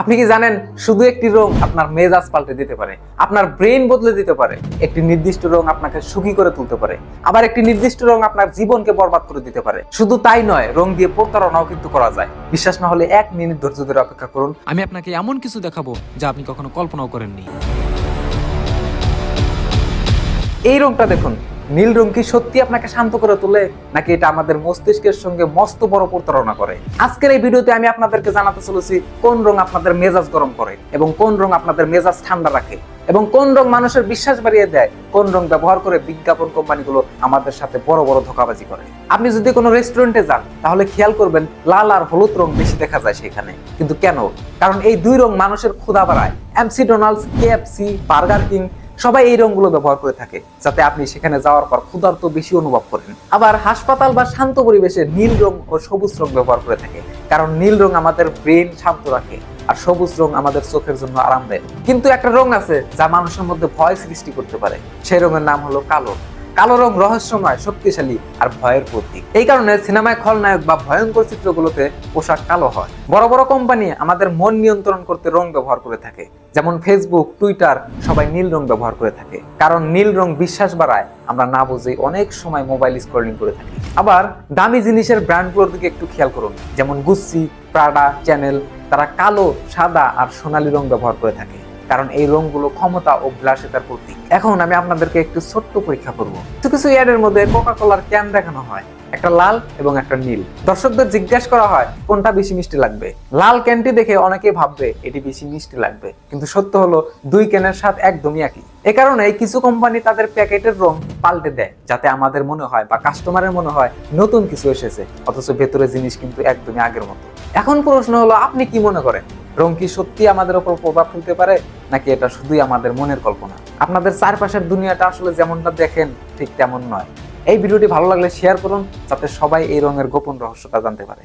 আপনি কি জানেন শুধু একটি রং আপনার মেজাজ পাল্টে দিতে পারে আপনার ব্রেন বদলে দিতে পারে একটি নির্দিষ্ট রং আপনাকে সুখী করে তুলতে পারে আবার একটি নির্দিষ্ট রং আপনার জীবনকে বরবাদ করে দিতে পারে। শুধু তাই নয় রং দিয়ে প্রতারণাও কিন্তু করা যায়। বিশ্বাস না হলে এক মিনিট ধৈর্য ধরে অপেক্ষা করুন। আমি আপনাকে এমন কিছু দেখাবো যা আপনি কখনো কল্পনাও করেননি। এই রংটা দেখুন নীল রং কি সত্যি আপনাকে শান্ত করে তোলে, নাকি এটা আমাদের মস্তিষ্কের সঙ্গে মস্ত বড় প্রতারণা করে? আজকের এই ভিডিওতে আমি আপনাদেরকে জানাতে চলেছি, কোন রং আপনাদের মেজাজ গরম করে এবং কোন রং আপনাদের মেজাজ ঠান্ডা রাখে এবং কোন রং মানুষের বিশ্বাস বাড়িয়ে দেয়, কোন রং ব্যবহার করে বিজ্ঞাপন কোম্পানিগুলো আমাদের সাথে বড় বড় ধোকাবাজি করে। আপনি যদি কোনো রেস্টুরেন্টে যান, তাহলে খেয়াল করবেন লাল আর হলুদ রং বেশি দেখা যায় সেখানে। কিন্তু কেন? কারণ এই দুই রং মানুষের ক্ষুধা বাড়ায়। McDonald's KFC Burger king সবাই এই রঙগুলো ব্যবহার করে থাকে, যাতে আপনি সেখানে যাওয়ার পর ক্ষুধার্ত বেশি অনুভব করেন। আবার হাসপাতাল বা শান্ত পরিবেশে নীল রং ও সবুজ রং ব্যবহার করে থাকে, কারণ নীল রং আমাদের ব্রেন শান্ত রাখে আর সবুজ রং আমাদের চোখের জন্য আরামদায়ক। কিন্তু একটা রং আছে যা মানুষের মধ্যে ভয় সৃষ্টি করতে পারে, সেই রঙের নাম হলো কালো। কালো রং রহস্যময়, শক্তিশালী আর ভয়ের প্রতীক। এই কারণে সিনেমায় খলনায়ক বা ভয়ঙ্কর চিত্রগুলোতে পোশাক কালো হয়। বড় বড় কোম্পানি আমাদের মন নিয়ন্ত্রণ করতে রং ব্যবহার করে থাকে। যেমন ফেসবুক টুইটার সবাই নীল রং ব্যবহার করে থাকে। কারণ নীল রং বিশ্বাস বাড়ায়, আমরা না বুঝে অনেক সময় মোবাইল স্ক্রলিং করে থাকি। আবার দামি জিনিসের ব্র্যান্ডগুলোর দিকে একটু খেয়াল করুন। যেমন গুচ্ছি প্রাডা চ্যানেল তারা কালো, সাদা আর সোনালী রং ব্যবহার করে থাকে। কারণ এই রংগুলো ক্ষমতা ও বিলাসিতার প্রতীক। এখন আমি আপনাদেরকে একটু ছোট্ট পরীক্ষা করব। কিছু কিছু অ্যাডের মধ্যে কোকা কোলার ক্যান দেখানো হয়। একটা লাল এবং একটা নীল। দর্শকদের জিজ্ঞাসা করা হয়, কোনটা বেশি মিষ্টি লাগবে? লাল ক্যানটি দেখে অনেকে ভাববে, এটি বেশি মিষ্টি লাগবে। কিন্তু সত্য হলো, দুই ক্যানের স্বাদ একদমই একই। এ কারণে কিছু কোম্পানি তাদের প্যাকেটের রং পাল্টে দেয়, যাতে আমাদের মনে হয় বা কাস্টমারের মনে হয় নতুন কিছু এসেছে, অথচ ভেতরে জিনিস কিন্তু একদমই আগের মতো। এখন প্রশ্ন হলো, আপনি কি মনে করেন? রং কি সত্যি আমাদের ওপর প্রভাব ফেলতে পারে? নাকি এটা শুধুই আমাদের মনের কল্পনা? আপনাদের চারপাশের দুনিয়াটা আসলে যেমনটা দেখেন, ঠিক তেমন নয়। এই ভিডিওটি ভালো লাগলে শেয়ার করুন, যাতে সবাই এই রঙের গোপন রহস্যটা জানতে পারে।